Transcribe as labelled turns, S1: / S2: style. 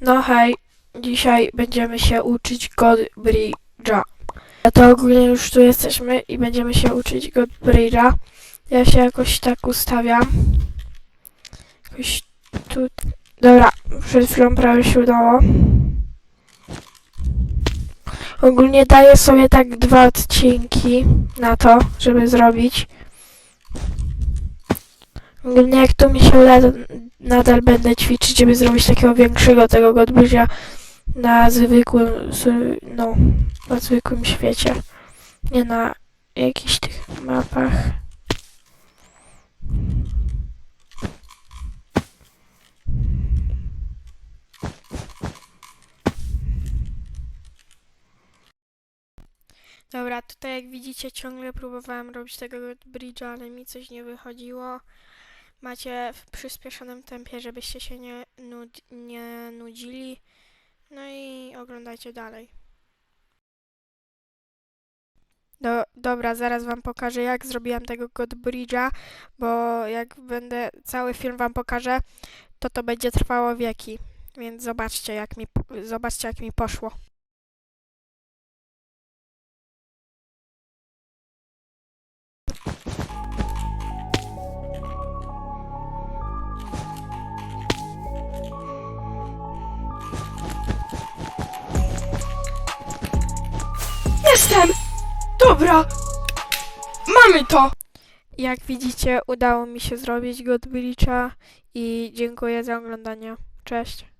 S1: No hej, dzisiaj będziemy się uczyć Godbridge'a. A to ogólnie już tu jesteśmy i będziemy się uczyć Godbridge'a. Ja się jakoś tak ustawiam. Jakoś tu... Dobra, przed chwilą prawie się udało. Ogólnie daję sobie tak dwa odcinki na to, żeby zrobić. Ogólnie jak tu mi się uda, nadal będę ćwiczyć, żeby zrobić takiego większego tego Godbridge'a na zwykłym, no, na zwykłym świecie. Nie na jakichś tych mapach. Dobra, tutaj jak widzicie ciągle próbowałem robić tego bridge'a, ale mi coś nie wychodziło. Macie w przyspieszonym tempie, żebyście się nie, nud nie nudzili. No i oglądajcie dalej. Do, dobra, zaraz wam pokażę jak zrobiłam tego God Bridge'a, bo jak będę cały film wam pokażę, to to będzie trwało wieki. Więc zobaczcie jak mi, zobaczcie jak mi poszło.
S2: Jestem! Dobra! Mamy to!
S1: Jak widzicie, udało mi się zrobić God Bridge'a i dziękuję za oglądanie. Cześć.